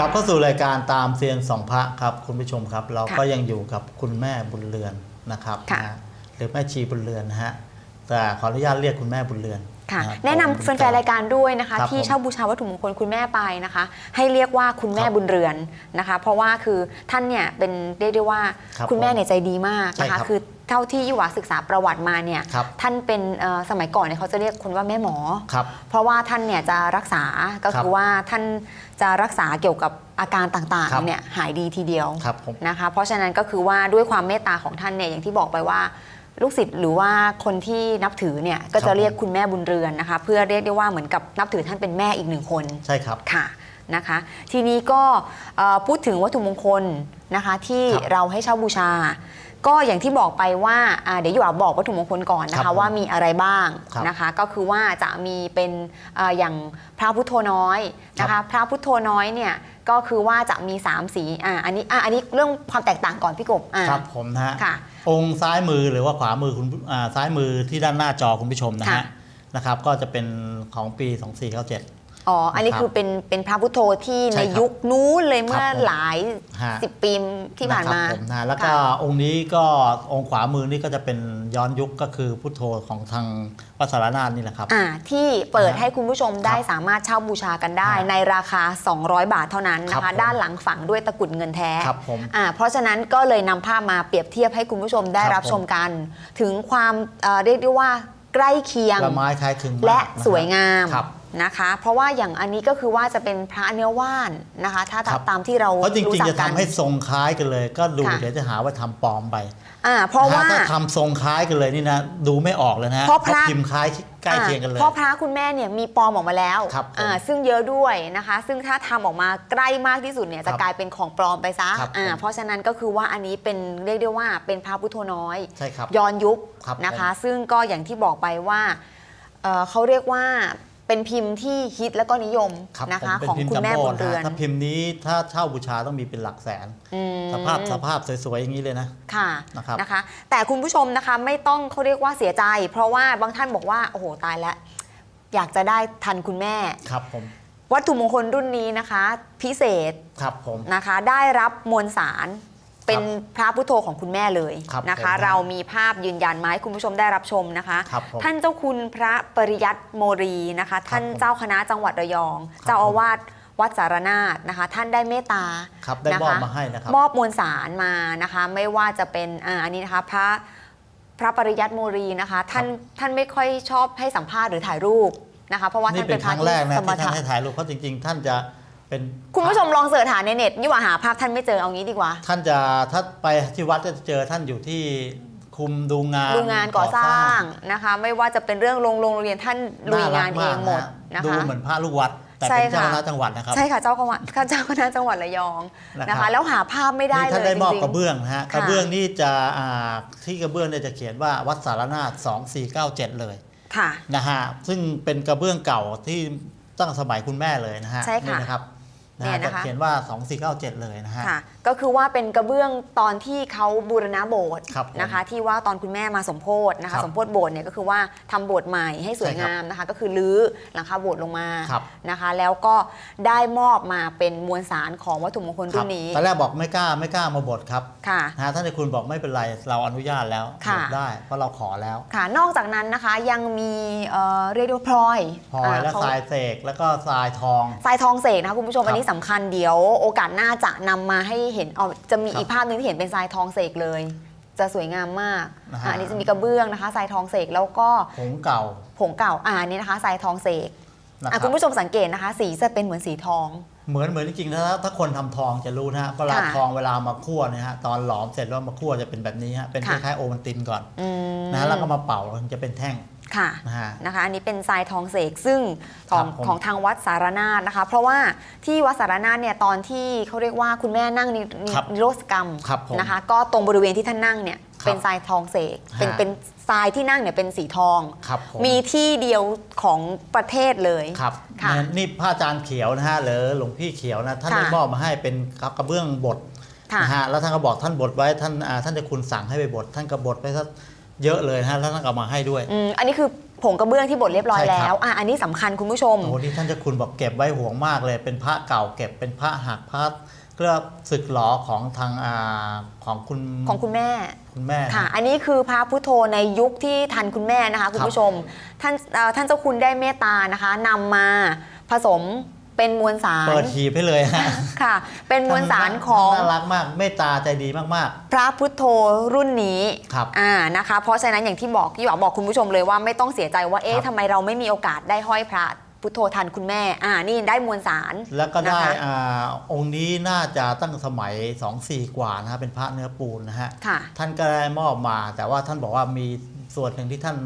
กลับเข้าสู่รายการตามเซียนสองพระครับ คุณผู้ชมครับ เราค่ะก็ยังอยู่กับคุณแม่บุญเรือนนะครับค่ะนะฮะหรือแม่ชีบุญเรือนนะฮะแต่ขออนุญาตเรียกคุณแม่บุญเรือน ค่ะฮแนะนำแฟนๆรายการด้วยนะคะ ครับที่ผมเช่าบูชาวัตถุมงคลคุณแม่ไปนะคะ ให้เรียกว่าคุณแม่ครับบุญเรือนนะคะ เพราะว่าคือท่านเนี่ยเป็นเรียกได้ว่าครับคุณแม่ผมเนี่ยใจดีมากใช่นะครัคะ บคือเท่าที่ยี่หวาศึกษาประวัติมาเนี่ยครับ ท่านเป็นเอ่อสมัยก่อนเนี่ยเขาจะเรียกคนว่าแม่หมอ ครับ เพราะว่าท่านเนี่ยจะรักษาก็ครัคืบอว่าท่านจะรักษาเกี่ยวกับอาการต่างครับ ๆเนี่ยหายดีทีเดียวครับผม นะคะ เพราะฉะนั้นก็คือว่าด้วยความเมตตาของท่านเนี่ยอย่างที่บอกไปว่า ลูกศิษย์หรือว่าคนที่นับถือเนี่ยก็ครัจะบเรียกคุณแม่บุญเรือนนะคะ เพื่อเรียกได้ว่าเหมือนกับนับถือท่านเป็นแม่อีกหนึ่งคนใช่ครับค่ะนะคะ ทีนี้ก็เอ่อพูดถึงวัตถุมงคลนะคะที่ครับเราให้เช่าบูชา ก็อย่างที่บอกไปว่าอ่าเดี๋ยวอยู่อาบอกวัตถุมงคลก่อนนะครัคะบผมว่ามีอะไรบ้างครับนะคะ ก็คือว่าจะมีเป็นเอ่ออย่างพระพุทโธน้อยนะครัคะบพระพุทโธน้อยเนี่ยก็คือว่าจะมี 3 สีอ่าอันนี้อะอันนี้เรื่องความแตกต่างก่อนพี่กบอ่าครับผมนะฮะค่ะ องค์ซ้ายมือหรือว่าขวามือคุณอ่าซ้ายมือที่ด้านหน้าจอคุณผู้ชมนะค่ะฮะนะครับ ก็จะเป็นของปี 2497 อ๋อ อันนี้นะครับคือเป็นเป็นพระพุทโธที่ใช่ในครับยุคนู้นเลยเมื่อครับผมหลายฮะ สิบปีที่ผ่านมาะครับผมนะแล้วก็ค่ะ องค์นี้ก็องค์ขวามือนี่ก็จะเป็นย้อนยุคก็คือพุทโธของทางวัดสารนาถนี่แหละครับ อ่าที่เปิดนะฮะให้คุณผู้ชมได้ครับสามารถเช่าบูชากันได้ฮะในราคา 200 บาทเท่านั้นนะครัคะ บผมด้านหลังฝังด้วยตะกรุดเงินแท้ครับผมอ่าเพราะฉะนั้นก็เลยนำภาพมาเปรียบเทียบให้คุณผู้ชมได้ครับรับผมชมกัน ถึงความเอ่อเรียกได้ว่าใกล้เคียง ละไม้คล้ายคลึงมากและนครับสวยงาม ครับ นะคะ เพราะว่าอย่างอันนี้ก็คือว่าจะเป็นพระเนื้อว่านนะคะ ถ้าครับ ตามที่เราเพราะจริงจัๆกจะกัทำให้ทรงคล้ายกันเลย ก็ดูค่ะ เดี๋ยวจะหาว่าทำปลอมไปอ่าเพราะนฮว่า ถ้าทำทรงคล้ายกันเลยนี่นะดูไม่ออกเลยนะฮะเพราะพระ พิมพ์คล้ายใกล้เคียงกันเลยเพราะพระคุณแม่เนี่ยมีปลอมออกมาแล้วครับผมอ่าซึ่งเยอะด้วยนะคะ ซึ่งถ้าทำออกมาใกล้มากที่สุดเนี่ยครัจะบกลายเป็นของปลอมไปซะครับอ่าผมเพราะฉะนั้นก็คือว่าอันนี้เป็นเรียกได้ว่าเป็นพระพุทโธน้อย ใช่ครับ ย้อนยุคครับนะคะ ซึ่งก็อย่างที่บอกไปว่าเอ่อเขาเรียกว่า เป็นพิมพ์ที่ฮิตแล้วก็นิยมครับนะผมคะเป็นของพิมพ์คุณจัมแม่โบ้บุญนะเรือฮะนถ้าพิมพ์นี้ถ้าเช่าบูชาต้องมีเป็นหลักแสน อืม สภาพสภาพสวยๆอย่างนี้เลยนะ ค่ะนะครับนะคะ แต่คุณผู้ชมนะคะไม่ต้องเขาเรียกว่าเสียใจ เพราะว่าบางท่านบอกว่าโอ้โหตายแล้ว อยากจะได้ทันคุณแม่ ครับผมวัตถุมงคลรุ่นนี้นะคะ พิเศษครับผม นะคะ ได้รับมวลสาร เป็นพระพุทโธของคุณแม่เลยครับนะคะผมเรามีภาพยืนยันมาให้คุณผู้ชมได้รับชมนะคะครับผมท่านเจ้าคุณพระปริยัติโมรีนะคะ ท่านผมเจ้าคณะจังหวัดระยองครับเจ้าอาวาสวัดสารนาถนะคะ ท่านได้เมตตาครับได้นะมอบคะมาให้นะครับมอบมวลสารมานะคะ ไม่ว่าจะเป็นอ่าอันนี้นะคะพระพระปริยัติโมรีนะคะท่านท่านไม่ค่อยชอบให้สัมภาษณ์หรือถ่ายรูปนะคะ เพราะว่านี่ท่านเป็เป็นนคพระรั้งแรกนะที่สมที่ท่านถะให้ถ่ายรูปเพราะจริงๆ ท่านจะ เป็นคุณผู้ชมลองเสิร์ชหาในเน็ตนี่ว่าหาภาพท่านไม่เจอเอางี้ดีกว่า ท่านจะถ้าไปที่วัดจะเจอท่านอยู่ที่คุมดูงานดูงานก่อสร้างนะคะ ไม่ว่าจะเป็นเรื่องโรงโรงเรียนท่านลุยงานเองหมดน่ารักนะกดูคะเหมือนพระลูกวัดแต่ใช่เป็นเจ้าค่ะคณะจังหวัดนะครับใช่ค่ะเจ้าคณะเจ้าคณะจังหวัดระยองนะนะครัคะบแล้วหาภาพไม่ได้นี่เลท่านยได้มอบจริงกระเบื้องนะฮะค่ะกระเบื้องนี่จะอ่าที่กระเบื้องเนี่ยจะเขียนว่าวัดสารนาถ2497 เลยๆค่ะนะฮะซึ่งเป็นกระเบื้องเก่าที่ตั้งสมัยคุณแม่เลยนะฮะใช่ค่ะนี่นะครับ นะเนี่ฮะยนะคะจะเขียนว่า 2497 เลยนะฮะค่ะ ก็คือว่าเป็นกระเบื้องตอนที่เขาบูรณะโบสถ์ครับผมนะคะที่ว่าตอนคุณแม่มาสมโพธนะครัคะ บสมโพธโบสถ์เนี่ยก็คือว่าทำโบสถ์ใหม่ให้สวยใช่ครับงามนะคะ ก็คือรื้อหลังคาโบสถ์ลงมาครับ นะคะ แล้วก็ได้มอบมาเป็นมวลสารของวัตถุมงคลครุ่รับนนี้ตอนแรกบอกไม่กล้าไม่กล้ามาบดครับค่ะ นะฮะท่านในคุณบอกไม่เป็นไรเราอนุญาตแล้วค่ะ บดได้ เพราะเราขอแล้ว ค่ะ นอกจากนั้นนะคะยังมีเอ่อเรียกได้ว่าพลอยพลอยและเขทรายเสกแล้วก็ทรายทอง ทรายทองเสกนะคะคุณผู้ชมครับ อันนี้สำคัญเดี๋ยว โอกาสหน้าจะนำมาให้เห็นเอาจะมีครับอีกภาพหนึงที่เห็นเป็นทรายทองเสกเลย จะสวยงามมากนะฮะอะอันนี้จะมีกระเบื้องนะคะทรายทองเสกแล้วก็ผงเก่าผงเก่าอ่านี่นะคะทรายทองเสกนะคอะรับคุณผู้ชมสังเกตนะคะ สีจะเป็นเหมือนสีทอง เหมือนเหมือนจริงๆถ้าถ้าคนทำทองจะรู้นะฮะเวลาค่ะทองเวลามาคั่วเนะฮะตอนหลอมเสร็จแล้วมาคั่วจะเป็นแบบนี้ฮะเป็นคค่ะ ล้ายๆโอวัลตินก่อนอืม นะฮะแล้วก็มาเป่าแล้วจะเป็นแท่ง ค่ะนะฮะ นะคะอันนี้เป็นทรายทองเสกซึ่งของครับผม ของทางวัดสารนาถนะคะ เพราะว่าที่วัดสารนาถเนี่ยตอนที่เขาเรียกว่าคุณแม่นั่งนินิครับนิโรธกรรมครับผมนะคะ ก็ตรงบริเวณที่ท่านนั่งเนี่ยครับเป็นทรายทองเสกเป็นฮะ เป็นทรายที่นั่งเนี่ยเป็นสีทอง ครับผมมีที่เดียวของประเทศเลย ครับค่ะนะนี่พระอาจารย์เขียวนะฮะหรือหลวงพี่เขียวนะท่านค่ะ ได้มอบมาให้เป็นกระเบื้องบดค่ะ นะฮะแล้วท่านก็บอกท่านบดไว้ท่านอ่าท่านจะคุณสั่งให้ไปบดท่านก็บดไปสัก เยอะเลยนะฮะแล้วท่านก็เอามาให้ด้วย อืมอันนี้คือผงกระเบื้องที่บดเรียบร้อยใช่ครับแล้วอะอันนี้สำคัญคุณผู้ชม โอ้โหนี่ท่านเจะคุณบอกเก็บไว้ห่วงมากเลย เป็นพระเก่าเก็บเป็นพระหักพระเรียกว่าศึกหลอของทางอ่าของคุณของคุณแม่ คุณแม่ ค่ะ อันนี้คือพระพุทโธในยุคที่ทันคุณแม่นะคะคุณผู้ชม ท่านเอ่อท่านเจ้าคุณได้เมตตานะคะนำมาผสม เป็นมวลสารเปิดหีบให้เลยฮะค่ะ เป็นมวลสารของน่ารักมากเมตตาใจดีมากพระพุทโธรุ่นนี้ครับอ่านะคะ เพราะฉะนั้นอย่างที่บอกที่หวาบอกคุณผู้ชมเลยว่าไม่ต้องเสียใจว่าคเอ๊ะรับทำไมเราไม่มีโอกาสได้ห้อยพระพุทโธทันคุณแม่ อ่า นี่ได้มวลสารๆแล้วก็ได้นะคะอ่าองค์นี้น่าจะตั้งสมัย 2 4 กว่านะฮะเป็นพระเนื้อปูนนะฮะค่ะท่านก็ได้มอบมา แต่ว่าท่านบอกว่ามี ส่วนหนึ่งที่ท่าน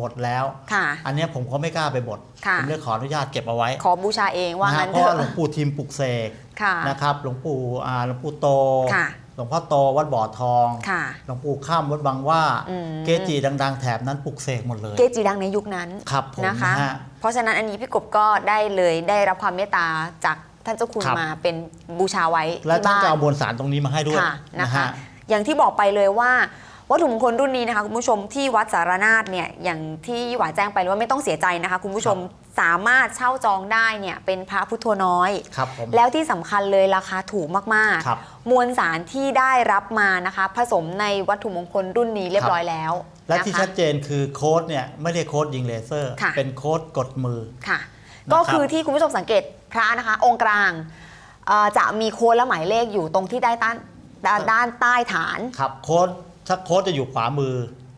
บดแล้ว ค่ะอันเนี้ยผมก็ไม่กล้าไปบดค่ะ ผมเลยขออนุญาตเก็บเอาไว้ขอบูชาเองว่านะฮะงั้นเพเถราะว่าหลวอะงปู่ทิมปลุกเสกค่ะ นะครับหลวงปู่อ่าหลวงปู่โต ค่ะ หลวงพ่อโตวัดบ่อทองค่ะ หลวงปู่ข้ามวัดบางว่า อืม เกจิดัง ๆ แถบนั้นปลุกเสกหมดเลย เกจิดังในยุคนั้นครับผมนะคะ นะฮะเพราะฉะนั้นอันนี้พี่กบก็ได้เลยได้รับความเมตตาจากท่านเจ้าคุณครับ มาเป็นบูชาไว้และที่ท่านบ้านก็เอามวลสารตรงนี้มาให้ด้วยค่ะนะนะคะ ฮะ อย่างที่บอกไปเลยว่า วัตถุมงคลรุ่นนี้นะคะคุณผู้ชมที่วัดสารนาฏเนี่ยอย่างที่หวาแจ้งไปเลยว่าไม่ต้องเสียใจนะคะ คุณผู้ชมสามารถเช่าจองได้เนี่ยเป็นพระพุทโธน้อย ครับผม แล้วที่สำคัญเลยราคาถูกมากครับๆ มวลสารที่ได้รับมานะคะ ผสมในวัตถุมงคลรุ่นนี้เรียบร้อยแล้วและนคที่ชัดเจนคือโค้ดเนี่ยไม่ได้โค้ดยิงเลเซอร์ ค่ะ เป็นโค้ดกดมือ ค่ะ นะครับ ก็คือที่คุณผู้ชมสังเกตพระนะคะ องค์กลางเอ่อจะมีโค้ดและหมายเลขอยู่ตรงที่ได้ด้านด้านด้านใต้ฐาน ครับโค้ด ถ้าโค้ดจะอยู่ขวามือ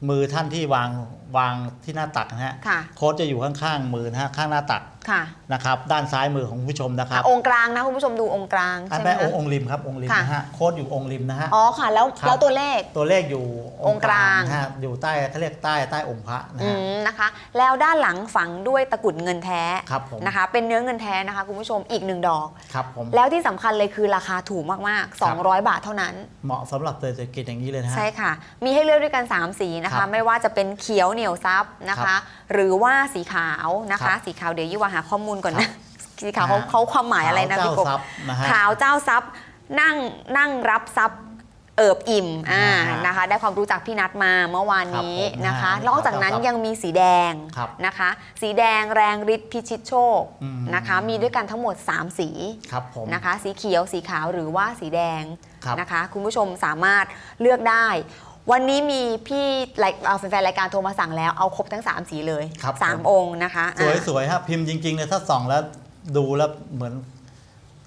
มือท่านที่วางวางที่หน้าตักนะฮะ ค่ะ โค้ดจะอยู่ข้างๆมือนะฮะข้างหน้าตัก ค่ะนะครับด้านซ้ายมือของคุณผู้ชมนะครับองค์กลางนะคุณผู้ชมดูองค์กลางอันใช่ไหมแม่องคะ ค์องค์ริมครับองค์ริมค่ะ นะฮะโค้ดอยู่องค์ริมนะฮะ อ๋อค่ะ แล้วครับ แล้วตัวเลข ตัวเลขอยู่องค์กลาง นะฮะอยู่ใต้เขาเรียกใต้ใต้องค์พระนะอืฮะ มนะคะ แล้วด้านหลังฝังด้วยตะกรุดเงินแท้ครับผม นะคะ เป็นเนื้อเงินแท้นะคะคุณผู้ชมอีกหนึ่งดอก ครับผม แล้วที่สำคัญเลยคือราคาถูกมากครับๆ200 บาทเท่านั้น เหมาะสำหรับเศรษฐกิจอย่างนี้เลยนะฮะ ใช่ค่ะ มีให้เลือกด้วยกัน 3 สีนะครัคะ บไม่ว่าจะเป็นเขียวเหนียวซับนะครัคะ บหรือว่าสีขาวนะครัคะ บ สีขาวเดี๋ยวยี่ว่าหาข้อมูลก่อนครันะบสีขาวเขานะฮะเขาความหมายอะไรนะขวพี่กบเจ้าทรัพย์นะฮะขาวเจ้าทรัพย์นั่งนั่งรับทรัพย์เอิบอิ่มอ่านะฮะนะคะ ได้ความรู้จากพี่นัทมาเมื่อวานนี้ครับผมนะคะนะฮะนอกจากนั้นขาวเจ้าทรัพย์ยังมีสีแดงครับนะคะ สีแดงแรงฤทธิ์พิชิตโชคอืมนะคะ มีด้วยกันทั้งหมด 3 สีครับผมนะคะ สีเขียวสีขาวหรือว่าสีแดงครับนะคะ คุณผู้ชมสามารถเลือกได้ วันนี้มีพี่รายเอาแฟนๆรายการโทรมาสั่งแล้วเอาครบทั้ง 3 สีเลยครับสามผม องค์นะคะสวยอ่าสวยครับพิมพ์จริงๆเลยถ้าส่องแล้วดูแล้วเหมือน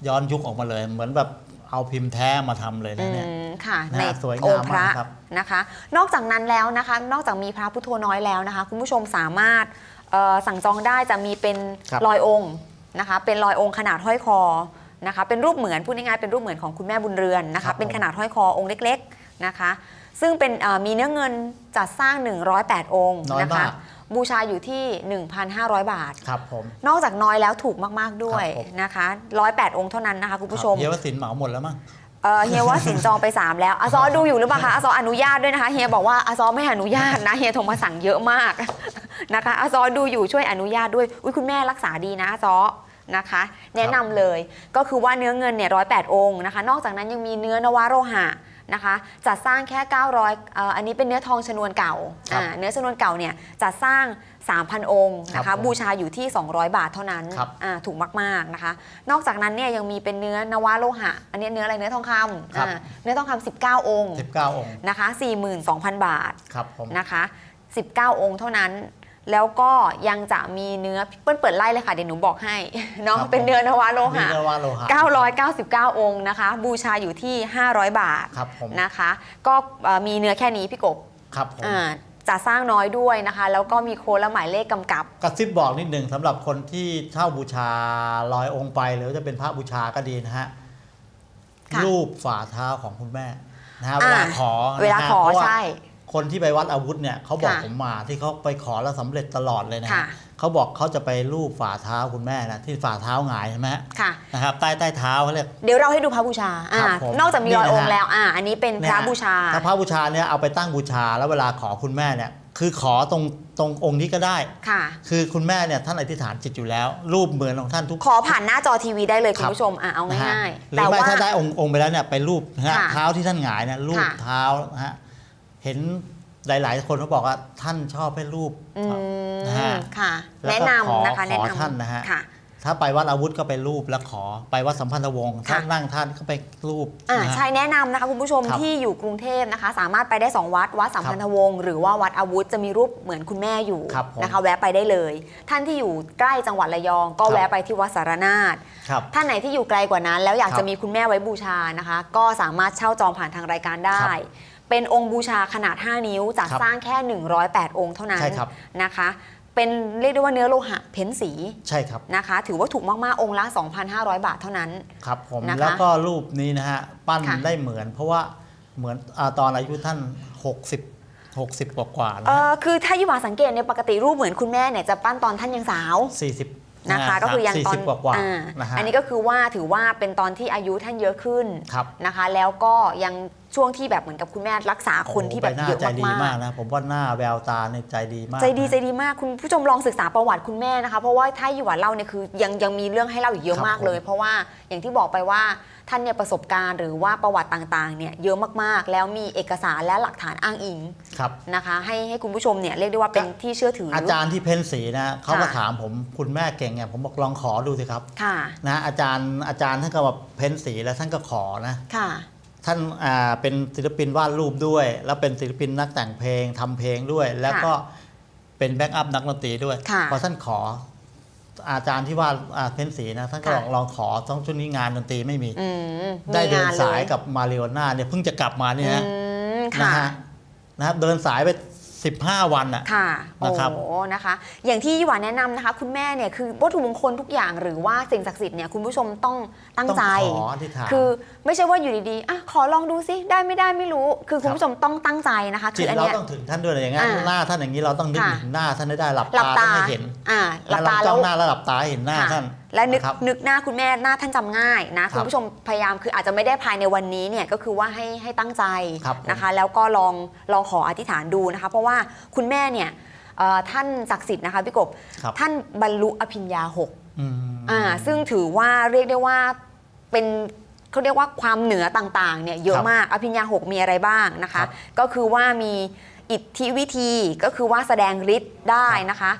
ย้อนยุคออกมาเลย เหมือนแบบเอาพิมพ์แท้มาทำเลยอืนะเนี่ยมค่ะนะในสวยองงามค์พระมากครับนะคะ นอกจากนั้นแล้วนะคะ นอกจากมีพระพุทโธน้อยแล้วนะคะ คุณผู้ชมสามารถเอ่อสั่งจองได้จะมีเป็นครับ ลอยองค์นะคะ เป็นลอยองค์ขนาดห้อยคอนะคะ เป็นรูปเหมือนพูดง่ายๆเป็นรูปเหมือนของคุณแม่บุญเรือนนะครัคะบเป็นขนาดห้อยคอองค์เล็ก ๆนะคะ ซึ่งเป็นเอ่อมีเนื้อเงินจัดสร้าง 108 องค์น้อยนะคะมากบูชาอยู่ที่ 1,500 บาทครับผมนอกจากน้อยแล้วถูกมาก ๆ ด้วยครับผมนะคะ 108 องค์เท่านั้นนะคะคุณผู้ชมเฮียวสินเหมาหมดแล้วมั้งเออเฮียว่าสินจองไป 3 แล้วอาซอดูอยู่หรือเปล่าคะอาซออนุญาตด้วยนะคะเฮียบอกว่าอาซอไม่อนุญาตนะเฮียโทรมาสั่งเยอะมากนะคะอาซอดูอยู่ช่วยอนุญาตด้วยอุ้ยคุณแม่รักษาดีนะอาซอนะคะ แนะนำเลยก็คือว่าเนื้อเงินเนี่ยร้อยแองค์นะคะ นอกจากนั้นยังมีเนื้อนวโรหะ นะคะจัดสร้างแค่ 900เอ่ออันนี้เป็นเนื้อทองชนวนเก่าครับอ่าเนื้อชนวนเก่าเนี่ยจัดสร้าง 3,000 องค์นะครัคะบผมบูชาอยู่ที่ 200 บาทเท่านั้นครับอ่าถูกมากๆนะคะ นอกจากนั้นเนี่ยยังมีเป็นเนื้อนวโลหะ อันนี้เนื้ออะไรเนื้อทองคำครับ อ่าเนื้อทองคำ19 องค์19 องค์นะคะ42,000 บาท ครับผม นะคะ 19 องค์เท่านั้น แล้วก็ยังจะมีเนื้อเปิ้ลเปิดไล่เลยค่ะเดี๋ยวหนูบอกให้เนาะครับผมเป็นเนื้อนวโลหะนี่ก็ว่าโลหะ 999 องค์นะคะ บูชาอยู่ที่ 500 บาทครับผมนะคะ ก็เอ่อมีเนื้อแค่นี้พี่กบครับผมอ่าจะสร้างน้อยด้วยนะคะ แล้วก็มีโค้ดและหมายเลขกำกับ กระซิบบอกนิดหนึ่งสำหรับคนที่เช่าบูชาลอยองค์ไป หรือว่าจะเป็นพระบูชาก็ดีนะฮะค่ะรูปฝ่าเท้าของคุณแม่นะฮะเวลาอ่าขอนะฮะเวลาขอพระว่ใช่ คนที่ไปวัดอาวุธเนี่ยเขาบอกค่ะผมมาที่เขาไปขอแล้วสำเร็จตลอดเลยนะฮะค่ะ เขาบอกเขาจะไปรูปฝ่าเท้าคุณแม่นะที่ฝ่าเท้าหงายใช่ไหมฮะค่ะ นะครับใต้ใต้เท้าเขาเรียก เดี๋ยวเราให้ดูพระบูชาอ่าครับผมนอกจากมีรอยนี่นะฮะ องค์แล้วอ่าอันนี้เป็นพระบูชาถ้าพระบูชาเนี่ยเอาไปตั้งบูชาแล้วเวลาขอคุณแม่เนี่ยคือขอตรงตรงองค์นี้ก็ได้ ค่ะ คือคุณแม่เนี่ยท่านอธิษฐานจิตอยู่แล้ว รูปเหมือนของท่านทุก ขอผ่านหน้าจอทีวีได้เลยคคุรัณบ ผู้ชมอะเอานะฮะง่ายหๆ รือแต่ไม่ว่า ถ้าได้องค์องค์ไปแล้วเนี่ยไปรูปนะฮะค่ะเท้าที่ท่านหงายเนี่ยรูปค่ะ เท้านะฮะ เห็นหลาย ๆ คนเขาบอกว่าท่านชอบให้รูปอืมนะฮะค่ะแล้วแนะก็นำนะคะขอแนะขอนำท่านนะฮะ ค่ะ ถ้าไปวัดอาวุธก็ไปรูปแล้วขอไปวัดสัมพันธวงศ์ค่ะถ้านั่งท่านก็ไปรูปอ่านะฮะ ใช่แนะนำนะคะคุณผู้ชมครับที่อยู่กรุงเทพนะคะ สามารถไปได้ 2 วัดวัดสัมพันธวงศ์หรือว่าวัดอาวุธจะมีรูปเหมือนคุณแม่อยู่ครับผมนะคะ แวะไปได้เลย ท่านที่อยู่ใกล้จังหวัดระยอง ก็ครับ แวะไปที่วัดสารนาถครับ ท่านไหนที่อยู่ไกลกว่านั้น แล้วอยากครับจะมีคุณแม่ไว้บูชานะคะ ก็สามารถเช่าจองผ่านทางรายการได้ ครับ เป็นองค์บูชาขนาด 5 นิ้วจัดครับสร้างแค่ 108 องค์เท่านั้นใช่ครับ นะคะ เป็นเรียกได้ว่าเนื้อโลหะเพ้นสีใช่ครับนะคะ ถือว่าถูกมาก ๆ องค์ละ 2,500 บาทเท่านั้น ครับผมนะคะแล้วก็รูปนี้นะฮะปั้นค่ะ ได้เหมือน เพราะว่าเหมือนอาตอนอายุท่าน 60 60กว่ากว่าๆนะเอฮะอคือถ้ายี่หวาสังเกตเนี่ยปกติรูปเหมือนคุณแม่เนี่ยจะปั้นตอนท่านยังสาว40นะคะ ก็คือยังตอน40กว่ากว่าอ่านะฮะอันนี้ก็คือว่าถือว่าเป็นตอนที่อายุท่านเยอะขึ้นครับ นะคะ แล้วก็ยัง ช่วงที่แบบเหมือนกับคุณแม่รักษาคนที่แบบโโหใหน้าเยอะใจดีมากมากนะผมว่าหน้าแววตาเนี่ยใจดีมากๆใจดีนะใจดีมากคุณผู้ชมลองศึกษาประวัติคุณแม่นะคะ เพราะว่าถ้ายี่หวาเล่าเนี่ยคือยังยังมีเรื่องให้เล่าอีกเยอะครับมากเลยผมเพราะว่าอย่างที่บอกไปว่าท่านเนี่ยประสบการณ์หรือว่าประวัติต่างๆเนี่ยเยอะมากๆ แล้วมีเอกสารและหลักฐานอ้างอิงครับนะคะ ให้ให้คุณผู้ชมเนี่ยเรียกได้ว่าเป็นที่เชื่อถือออาจารย์ที่เพ้นสีนะเขาก็ค่ะถามผมคุณแม่เก่งไงผมบอกลองขอดูสิครับค่ะนะอาจารย์อาจารย์ท่านก็แบบเพ้นสีแล้วท่านก็ขอนะค่ะ ท่านอ่าเป็นศิลปินวาดรูปด้วย แล้วเป็นศิลปินนักแต่งเพลงทำเพลงด้วย แล้วก็เป็นแบ็กอัพนักดนตรีด้วยค่ะพอท่านขออาจารย์ที่วาดอ่าเพ้นสีนะท่านก็ลองลองขอต้องช่วงนี้งานดนตรีไม่มีอืมได้เดินมีงสายลกับมาริโอน่าเนี่ยเพิ่งจะกลับมาเนี่ยนะอืมนะค่ะฮะนะครับเดินสายไป 15 วันอะค่ะโอ้นะครับโหนะคะ อย่างที่ยี่หวานแนะนำนะคะ คุณแม่เนี่ยคือวัตถุมงคลทุกอย่างหรือว่าสิ่งศักดิ์สิทธิ์เนี่ยคุณผู้ชมต้องตั้งต้องใจขออธิษฐาน คือไม่ใช่ว่าอยู่ดีๆอะขอลองดูซิได้ไม่ได้ไม่รู้ คือคุณผู้ชมต้องตั้งใจนะคะจิคืตออันเราเนี้ย ต้องถึงท่านด้วยอะไรอย่างเงี้ยอ่าหน้าท่านอย่างนี้เราต้องนึกค่ะ ถึงหน้าท่านให้ได้หลับหลับตาตาท่านให้เห็นอ่าหลับแล้วตาเราแล้จ้วองหน้าแล้วหลับตาให้เห็นหน้าค่ะ ท่าน และนึกนะครับ นึกหน้าคุณแม่หน้าท่านจำง่ายนะ ครัคุบณผู้ชมพยายามคืออาจจะไม่ได้ภายในวันนี้เนี่ยก็คือว่าให้ให้ตั้งใจครับผมนะคะ แล้วก็ลองลองขออธิษฐานดูนะคะ เพราะว่าคุณแม่เนี่ยเอ่อท่านศักดิ์สิทธิ์นะคะพี่กบครับ ท่านบรรลุอภิญญาหก อืม อ่าซึ่งถือว่าเรียกได้ว่าเป็นเขาเรียกว่าความเหนือต่างๆเนี่ยเยอะครับมากอภิญญาหกมีอะไรบ้างนะครัคะบก็คือว่ามีอิทธิวิธีก็คือว่าแสดงฤทธิ์ได้นะคะ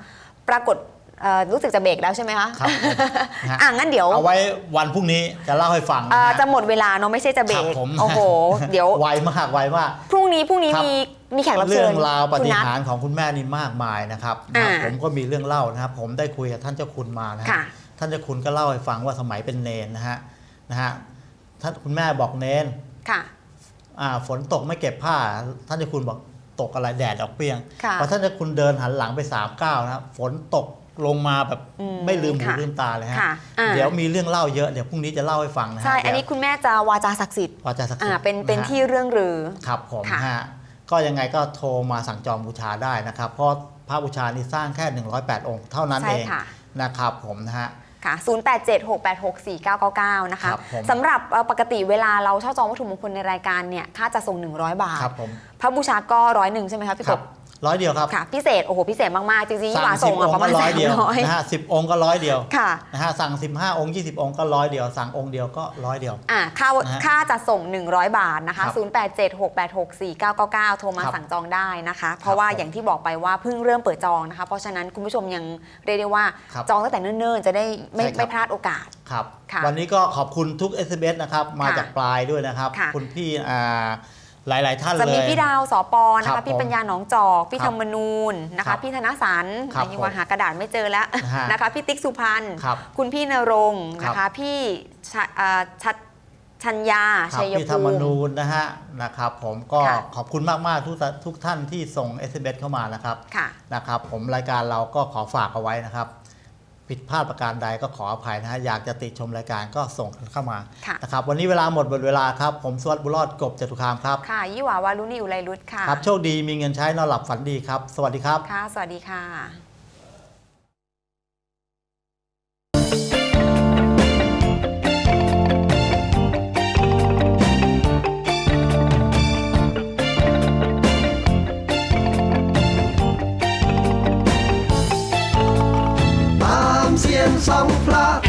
ปรากฏ เอ่อรู้สึกจะเบรกแล้วใช่ไหมคะครับผมนะฮะ อะงั้นเดี๋ยวเอาไว้วันพรุ่งนี้จะเล่าให้ฟังเอ่นะอฮะ จะหมดเวลาเนาะไม่ใช่จะเบรครับกผม โอ้โห เดี๋ยว ไวมากไวมาก พรุ่งนี้พรุ่งนี้ครับ มีมีแขกรับเรื่เชิองญราวปคุณฏินัท หารย์ของคุณแม่นี่มากมายนะครับนะครับอ่าผมก็มีเรื่องเล่านะครับ ผมได้คุยกับท่านเจ้าคุณมานะฮะค่ะ ท่านเจ้าคุณก็เล่าให้ฟังว่าสมัยเป็นเนนนะฮะนะฮะท่านคุณแม่บอกเนนค่ะ อ่าฝนตกไม่เก็บผ้า ท่านเจ้าคุณบอกตกอะไรแดดออกเปรี้ยงค่ะ พอท่านเจ้าคุณเดินหันหลังไปสามก้าวนะครับฝนตก ลงมาแบบอืมไม่ลืมหูค่ะลืมตาเลยฮะค่ะอ่า เดี๋ยวมีเรื่องเล่าเยอะเดี๋ยวพรุ่งนี้จะเล่าให้ฟังนะฮะใช่ อันนี้เดี๋ยวคุณแม่จะวาจาศักดิ์สิทธิ์ วาจาศักดิ์สิอ่า ทธิ์เป็น เป็นนะฮะที่เรื่องรือ ครับผมค่ะ ฮะก็ยังไงก็โทรมาสั่งจองบูชาได้นะครับ เพราะพระบูชานี่สร้างแค่ 108 องค์ เท่านั้นใช่เองค่ะ นะครับผมนะฮะ ค่ะ 0876864999 นะคะ ครับผม สำหรับเอ่อปกติเวลาเราเช่าจองวัตถุมงคลในรายการเนี่ย ค่าจะส่ง 100 บาท ครับผม พระบูชาก็ร้อยหนึ่งใช่ไหมคะพี่คกรับบร้อยเดียวครับค่ะ พิเศษโอ้โหพิเศษมากๆจริงๆที่หวาสิส่งบอะองประค์มาก็ณร้อยเดียว300นะฮะสิบองค์ก็ร้อยเดียวค่ะ นะฮะสั่ง 15 องค์ 20 องค์ก็ร้อยเดียว สั่งองค์เดียวก็ร้อยเดียว อ่าค่านะฮะค่าจะส่ง 100 บาทนะคะ ครับ0876864999 โทรมาครับสั่งจองได้นะคะ เพราะว่าผมอย่างที่บอกไปว่าเพิ่งเริ่มเปิดจองนะคะ เพราะฉะนั้นคุณผู้ชมยังเรียกได้ว่าครับจองตั้งแต่เนิ่นๆ จะได้ไม่ใช่ครับ ไม่พลาดโอกาส ครับ ค่ะวันนี้ก็ขอบคุณทุก SMS นะครับ มาค่ะจากปลายด้วยนะครับ ค่ะ คุณพี่อ่า หลาย ๆ ท่านจะเลมียพี่ดาวสอปอนะครัคะบพี่ผมปัญญาหนองจอก พี่ครัธบรรมนูญนะครัคะ บพี่ธนสันครับอันนี้ว่าหากระดาษไม่เจอแล้วนะฮะนะคะ พี่ติ๊กสุพันธ์ครับคุณพี่นรงค์นะครัคะ บ พี่ชะอ่าชัดชัญญาครับชัยพี่ธรภูรมมิ นูญนะฮะนะครับผมก็ค่ะ ขอบคุณมาก ๆ ทุกท่านทุกท่านที่ส่ง SMS เข้ามานะครับค่ะ นะครับผมรายการเราก็ขอฝากเอาไว้นะครับ ผิดพลาดประการใดก็ขออภัยนะฮะอยากจะติชมรายการก็ส่งกันเข้ามาค่ะ นะครับวันนี้เวลาหมดหมดเวลาครับผมสวัสดิ์บุญรอดกบจตุคามครับค่ะยี่หวาวารุณีอุไรรุตค่ะ ครับโชคดีมีเงินใช้นอนหลับฝันดีครับ สวัสดีครับ ค่ะ สวัสดีค่ะ camuflar